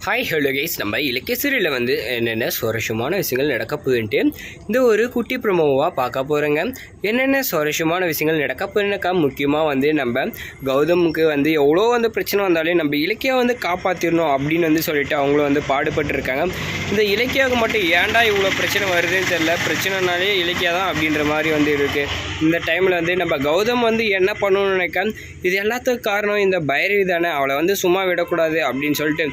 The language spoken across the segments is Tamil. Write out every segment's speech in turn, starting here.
ஹாய் ஹலோ கைஸ் நம்ம இலக்கிய சீரியலில் வந்து என்னென்ன சுவாரஸ்யமான விஷயங்கள் நடக்க போகுதுன்ட்டு இந்த ஒரு குட்டி ப்ரொமோவாக பார்க்க போகிறோங்க என்னென்ன சுவாரஸ்யமான விஷயங்கள் நடக்க போகுதுனாக்கா முக்கியமாக வந்து நம்ம கௌதமுக்கு வந்து எவ்வளோ வந்து பிரச்சனை வந்தாலும் நம்ம இலக்கியா வந்து காப்பாற்றிடணும் அப்படின்னு வந்து சொல்லிட்டு அவங்களும் வந்து பாடுபட்டுருக்காங்க. இந்த இலக்கியாவுக்கு மட்டும் ஏன்டா இவ்வளோ பிரச்சனை வருதுன்னு தெரில பிரச்சனைனாலே இலக்கியா தான் அப்படின்ற மாதிரி வந்து இருக்குது இந்த டைமில் வந்து நம்ம கௌதம் வந்து என்ன பண்ணணும்னு நினைக்க இது எல்லாத்துக்கும் காரணம் இந்த பைரவி தானே. அவளை வந்து சும்மா விடக்கூடாது அப்படின்னு சொல்லிட்டு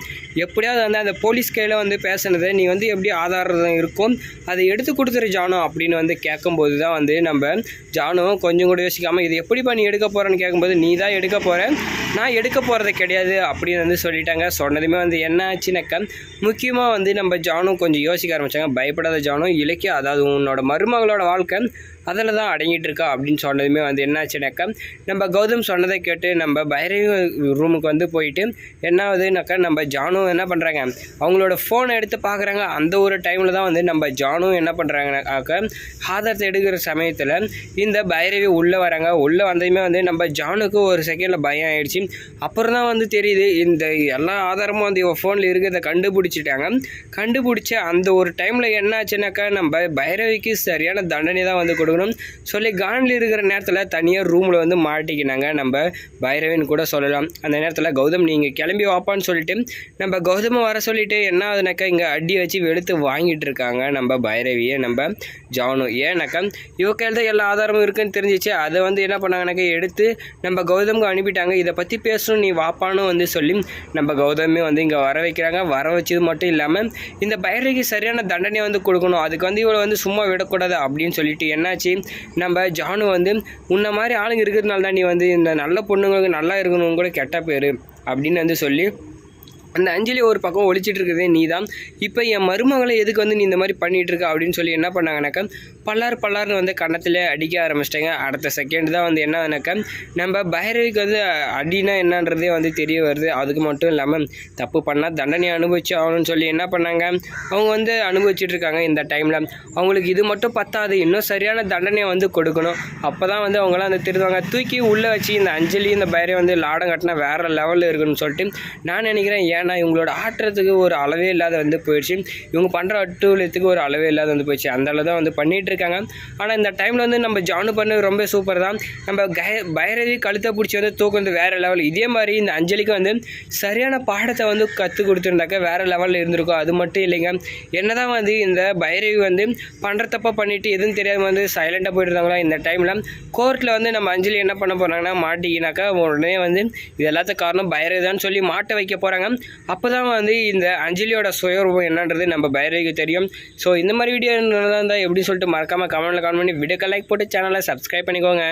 எப்படியாவது வந்து அந்த போலீஸ் கையில் வந்து பேசுனது நீ வந்து எப்படி ஆதாரம் இருக்கும்? அதை எடுத்து கொடுத்துரு ஜானோ அப்படின்னு வந்து கேட்கும்போது தான் வந்து நம்ம ஜானோ கொஞ்சம் கூட யோசிக்காமல் இது எப்படிப்பா நீ எடுக்க போகிறேன்னு கேட்கும்போது நீ தான் எடுக்க போகிற நான் எடுக்க போகிறது கிடையாது அப்படின்னு வந்து சொல்லிட்டாங்க. சொன்னதுமே வந்து என்ன ஆச்சுனாக்கா முக்கியமாக வந்து நம்ம ஜானும் கொஞ்சம் யோசிக்க ஆரம்பித்தாங்க பயப்படாத ஜானும் இலக்கிய அதாவது உன்னோட மருமகளோட வாழ்க்கை அதில் தான் அடங்கிட்டு இருக்கா அப்படின்னு சொன்னதுமே வந்து என்னாச்சுனாக்கா நம்ம கௌதம் சொன்னதை கேட்டு நம்ம பைரவி ரூமுக்கு வந்து போயிட்டு என்ன ஆகுதுனாக்கா நம்ம ஜானும் என்ன பண்ணுறாங்க அவங்களோட ஃபோனை எடுத்து பார்க்குறாங்க. அந்த ஒரு டைமில் தான் வந்து நம்ம ஜானும் என்ன பண்ணுறாங்கனாக்கா ஆதாரத்தை எடுக்கிற சமயத்தில் இந்த பைரவி உள்ளே வராங்க. உள்ளே வந்ததுமே வந்து நம்ம ஜானுக்கு ஒரு செகண்டில் பயம் ஆயிடுச்சு. அப்புறம் தான் வந்து தெரியுது இந்த எல்லா ஆதாரமும் வந்து இவன் ஃபோனில் இருக்கிறத கண்டுபிடிச்சிட்டாங்க. கண்டுபிடிச்ச அந்த ஒரு டைமில் என்ன ஆச்சுனாக்கா நம்ம பைரவிக்கு சரியான தண்டனை தான் வந்து கொடுக்கணும். சொல்லி கானில் இருக்கிற நேரத்தில் தனியாக ரூமில் வந்து மாட்டிக்கினாங்க. நம்ம பைரவின்னு கூட சொல்லலாம். அந்த நேரத்தில் கௌதம் நீங்கள் கிளம்பி வாப்பான்னு சொல்லிட்டு நம்ம கௌதமை வர சொல்லிட்டு என்ன ஆகுதுனாக்கா இங்கே அடி வச்சு வெளுத்து வாங்கிட்டு இருக்காங்க நம்ம பைரவியை நம்ம ஜானு. ஏன்னாக்கா இவ கையில் தான் எல்லா ஆதாரமும் இருக்குன்னு தெரிஞ்சிச்சு. அதை வந்து என்ன பண்ணாங்கனாக்கா எடுத்து நம்ம கௌதமுக்கு அனுப்பிட்டாங்க. இதை பற்றி பேசணும் நீ வாப்பான்னு வந்து சொல்லி நம்ம கௌதமே வந்து இங்கே வர வைக்கிறாங்க. வர வச்சது மட்டும் இல்லாமல் இந்த பைரவிக்கு சரியான தண்டனை வந்து கொடுக்கணும். அதுக்கு வந்து இவளை வந்து சும்மா விடக்கூடாது அப்படின்னு சொல்லிட்டு என்னாச்சு? நம்ம ஜானு வந்து உன்ன மாதிரி ஆளுங்க இருக்கிறதுனால தான் நீ வந்து இந்த நல்ல பொண்ணுங்களுக்கு நல்லா இருக்கணும் கூட கெட்ட பேர் அப்படின்னு வந்து சொல்லி அந்த அஞ்சலி ஒரு பக்கம் ஒழிச்சிட்டு இருக்கிறதே நீ தான் இப்போ என் மருமகளை எதுக்கு வந்து நீ இந்த மாதிரி பண்ணிட்டு இருக்க அப்படின்னு சொல்லி என்ன பண்ணாங்கனாக்கா பல்லார் பல்லார்னு வந்து கணத்தில் அடிக்க ஆரம்பிச்சிட்டாங்க. அடுத்த செகண்ட் தான் வந்து என்னன்னாக்கா நம்ம பைரவிக்கு வந்து அடினா என்னன்றதே வந்து தெரிய வருது. அதுக்கு மட்டும் இல்லாமல் தப்பு பண்ணால் தண்டனை அனுபவிச்சு ஆகணும்னு சொல்லி என்ன பண்ணாங்க அவங்க வந்து அனுபவிச்சுட்டு இருக்காங்க இந்த டைமில் அவங்களுக்கு இது மட்டும் பத்தாது இன்னும் சரியான தண்டனையை வந்து கொடுக்கணும். அப்போ தான் வந்து அவங்களாம் அந்த திருவாங்க தூக்கி உள்ளே வச்சு இந்த அஞ்சலி இந்த பைரவி வந்து லாடம் கட்டினா வேறு லெவலில் இருக்குன்னு சொல்லிட்டு நான் நினைக்கிறேன் ஏன் ஏன்னா இவங்களோட ஆட்டுறதுக்கு ஒரு அளவே இல்லாத வந்து போயிடுச்சு. இவங்க பண்ணுற அட்டூழியத்துக்கு ஒரு அளவே இல்லாத வந்து போயிடுச்சு. அந்த அளவு தான் வந்து பண்ணிகிட்டு இருக்காங்க. ஆனால் இந்த டைமில் வந்து நம்ம ஜானு பண்ணது ரொம்ப சூப்பர் தான். நம்ம கய பைரவி கழுத்தை பிடிச்சி வந்து தூக்கம் வந்து வேறு லெவல் இதே மாதிரி இந்த அஞ்சலிக்கு வந்து சரியான பாடத்தை வந்து கற்றுக் கொடுத்துருந்தாக்க வேறு லெவலில் இருந்திருக்கும். அது மட்டும் இல்லைங்க. என்ன தான் வந்து இந்த பைரவி வந்து பண்ணுற தப்பாக பண்ணிவிட்டு எதுவும் தெரியாமல் வந்து சைலண்டாக போயிட்டு இருந்தாங்களா இந்த டைமில் கோர்ட்டில் வந்து நம்ம அஞ்சலி என்ன பண்ண போகிறாங்கன்னா மாட்டிக்கினாக்கா உடனே வந்து இது எல்லாத்துக்கும் காரணம் பைரவி தான் சொல்லி மாட்ட வைக்க போகிறாங்க அப்போ தான் வந்து இந்த அஞ்சலியோட சுயரூபம் என்னன்றது நம்ம பைரவிக்கு தெரியும். ஸோ இந்த மாதிரி வீடியோ இருந்தால் எப்படி சொல்லிட்டு மறக்காமல் கமெண்ட்டில் கமெண்ட் பண்ணி வீடியோக்கு லைக் போட்டு சேனலை சப்ஸ்கிரைப் பண்ணிக்கோங்க.